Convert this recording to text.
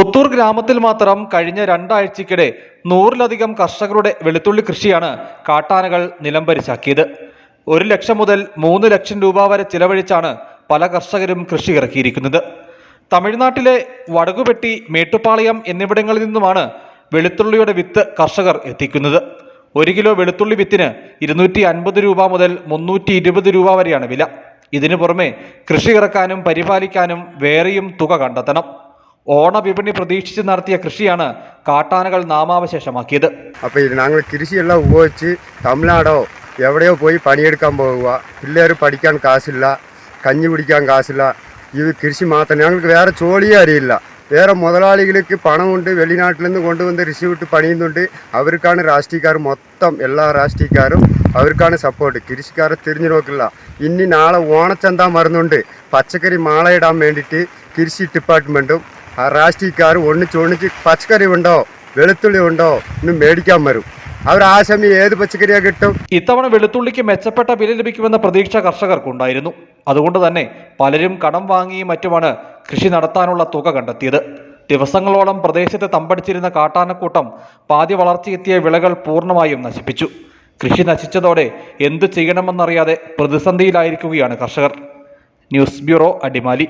പുത്തൂർ ഗ്രാമത്തിൽ മാത്രം കഴിഞ്ഞ രണ്ടാഴ്ചയ്ക്കിടെ നൂറിലധികം കർഷകരുടെ വെളുത്തുള്ളി കൃഷിയാണ് കാട്ടാനകൾ നിലംപരിശാക്കിയത് ഒരു ലക്ഷം മുതൽ മൂന്ന് ലക്ഷം രൂപ വരെ ചിലവഴിച്ചാണ് പല കർഷകരും കൃഷി ഇറക്കിയിരിക്കുന്നത്. തമിഴ്നാട്ടിലെ വടകുപെട്ടി മേട്ടുപാളയം എന്നിവിടങ്ങളിൽ നിന്നുമാണ് വെളുത്തുള്ളിയുടെ വിത്ത് കർഷകർ എത്തിക്കുന്നത്. ഒരു കിലോ വെളുത്തുള്ളി വിത്തിന് ഇരുന്നൂറ്റി അൻപത് രൂപ മുതൽ മുന്നൂറ്റി ഇരുപത് രൂപ വരെയാണ് വില. ഇതിനു പുറമെ കൃഷി ഇറക്കാനും പരിപാലിക്കാനും വേറെയും തുക കണ്ടെത്തണം. ഓണവിപണി പ്രതീക്ഷിച്ച് നടത്തിയ കൃഷിയാണ് കാട്ടാനകൾ നാമാവശേഷമാക്കിയത്. അപ്പോൾ ഇത് ഞങ്ങൾ കൃഷിയെല്ലാം ഉപയോഗിച്ച് തമിഴ്നാടോ എവിടെയോ പോയി പണിയെടുക്കാൻ പോകുക പിള്ളേർ പഠിക്കാൻ കാശില്ല കഞ്ഞി കുടിക്കാൻ കാശില്ല. ഇത് കൃഷി മാത്രം ഞങ്ങൾക്ക് വേറെ ജോലിയേ അറിയില്ല. വേറെ മുതലാളികൾക്ക് പണമുണ്ട് വെളിനാട്ടിൽ നിന്ന് കൊണ്ടുവന്ന് കൃഷി വിട്ട് പണിയുന്നുണ്ട്. അവർക്കാണ് രാഷ്ട്രീയക്കാർ മൊത്തം എല്ലാ രാഷ്ട്രീയക്കാരും അവർക്കാണ് സപ്പോർട്ട് കൃഷിക്കാരെ തിരിഞ്ഞു നോക്കില്ല ഇനി നാളെ ഓണച്ചന്ത മറന്നുണ്ട് പച്ചക്കറി മാളയിടാൻ വേണ്ടിയിട്ട് കൃഷി ഡിപ്പാർട്ട്മെന്റും ആ രാഷ്ട്രീയക്കാർ ഒന്നിച്ച് ഒന്നിച്ച് പച്ചക്കറി ഉണ്ടോ വെളുത്തുള്ളി ഉണ്ടോ എന്ന് മേടിക്കാൻ വരും. അവർ ആ സമയം ഏത് പച്ചക്കറിയാ കിട്ടും? ഇത്തവണ വെളുത്തുള്ളിക്ക് മെച്ചപ്പെട്ട വില ലഭിക്കുമെന്ന പ്രതീക്ഷ കർഷകർക്കുണ്ടായിരുന്നു. അതുകൊണ്ട് തന്നെ പലരും കടം വാങ്ങിയും മറ്റുമാണ് കൃഷി നടത്താനുള്ള തുക കണ്ടെത്തിയത്. ദിവസങ്ങളോളം പ്രദേശത്ത് തമ്പടിച്ചിരുന്ന കാട്ടാനക്കൂട്ടം പാതി വളർച്ചയെത്തിയ വിളകൾ പൂർണമായും നശിപ്പിച്ചു. കൃഷി നശിച്ചതോടെ എന്തു ചെയ്യണമെന്നറിയാതെ പ്രതിസന്ധിയിലായിരിക്കുകയാണ് കർഷകർ. News bureau Adimali.